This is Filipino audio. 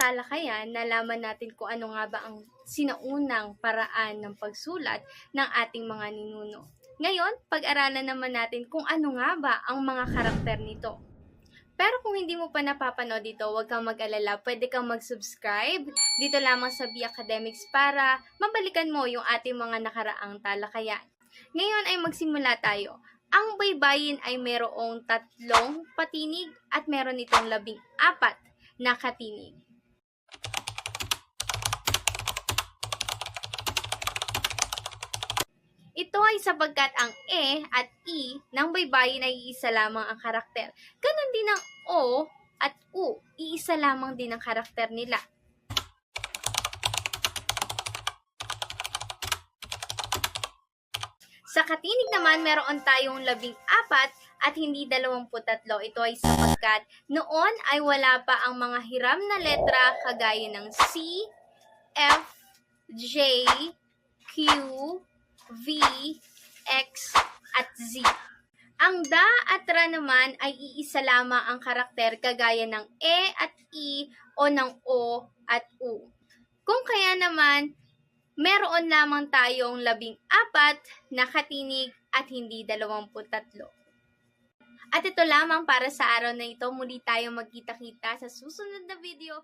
talakayan, nalaman natin kung ano nga ba ang sinaunang paraan ng pagsulat ng ating mga ninuno. Ngayon, pag-aralan naman natin kung ano nga ba ang mga karakter nito. Pero kung hindi mo pa napapanood dito, huwag kang mag-alala. Pwede kang mag-subscribe dito lamang sa B Academics para mabalikan mo yung ating mga nakaraang talakayan. Ngayon ay magsimula tayo. Ang baybayin ay merong tatlong patinig at meron itong labing apat na katinig. Ito ay sapagkat ang E at I ng baybayin ay iisa lamang ang karakter. Ganon din ang O at U, iisa lamang din ang karakter nila. Sa katinig naman, meron tayong labing apat at hindi dalawamput tatlo. Ito ay sapagkat noon ay wala pa ang mga hiram na letra kagaya ng C, F, J, Q, V, X, at Z. Ang da at ra naman ay iisa lamang ang karakter kagaya ng E at I o ng O at U. Kung kaya naman, meron lamang tayong labing apat na katinig at hindi dalawamput tatlo. At ito lamang para sa araw na ito. Muli tayo magkita-kita sa susunod na video.